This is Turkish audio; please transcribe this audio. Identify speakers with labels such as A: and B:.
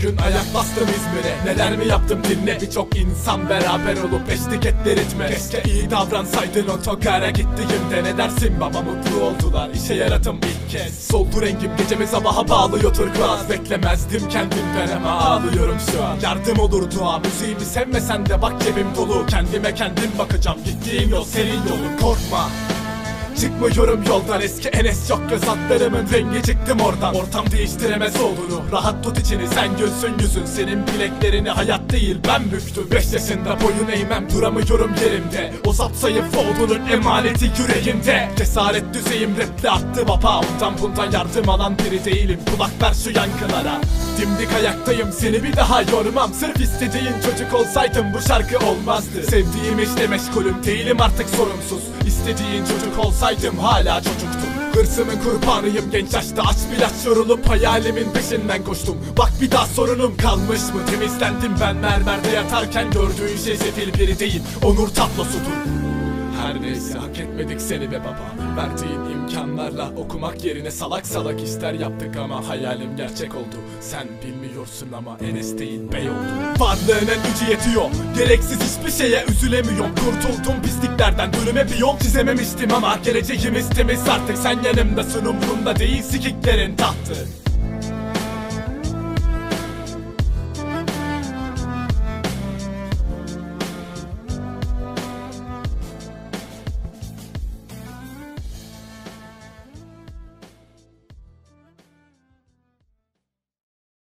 A: bugün ayak bastım İzmir'e. Neler mi yaptım dinle. Birçok insan beraber olup eşlik etti ritme Keşke iyi davransaydın otogara gittiğimde. Ne dersin? Baba mutlu oldular. İşe yaradım ilk kez. Soldu rengim gecemi sabaha bağlıyor turkuaz. Beklemezdim kendimden ama ağlıyorum şu an. Yardım olur dua müziğimi sevmesen de bak cebim dolu. Kendime kendim bakacağım. Gittiğim yol senin yolun. Korkma Çıkmıyorum yoldan eski Enes yok göz altlarımın rengi çıktım oradan. Ortam değiştiremez olduğunu Rahat tut içini sen gülsün yüzün. Senin bileklerini hayat değil ben büktüm. Beş yaşında boyun eğmem duramıyorum yerimde. O sapsayıf olduğunun emaneti yüreğimde. Cesaret düzeyim raple attı baba Ondan bundan yardım alan biri değilim. Kulak ver şu yankılara Dimdik ayaktayım seni bir daha yormam. Sırf istediğin çocuk olsaydım bu şarkı olmazdı. Sevdiğim işle meşgulüm değilim artık sorumsuz. İstediğin çocuk olsaydım hala çocuktum. Hırsımın kurbanıyım genç yaşta aç bir aç yorulup hayalimin peşinden koştum. Bak bir daha sorunum kalmış mı? Temizlendim ben mermerde yatarken gördüğün şey sefil biri değil onur tablosudur her neyse hak etmedik seni be baba. Verdiğin imkanlarla okumak yerine salak salak işler yaptık ama hayalim gerçek oldu. Sen bilmiyorsun ama Enes değil bey oldu. Varlığının gücü yetiyor. Gereksiz hiçbir şeye üzülemiyorum. Kurtuldum pisliklerden. Önüme bir yol çizememiştim ama Geleceğimiz temiz artık sen yanımdasın umurumda değil sikiklerin tahtı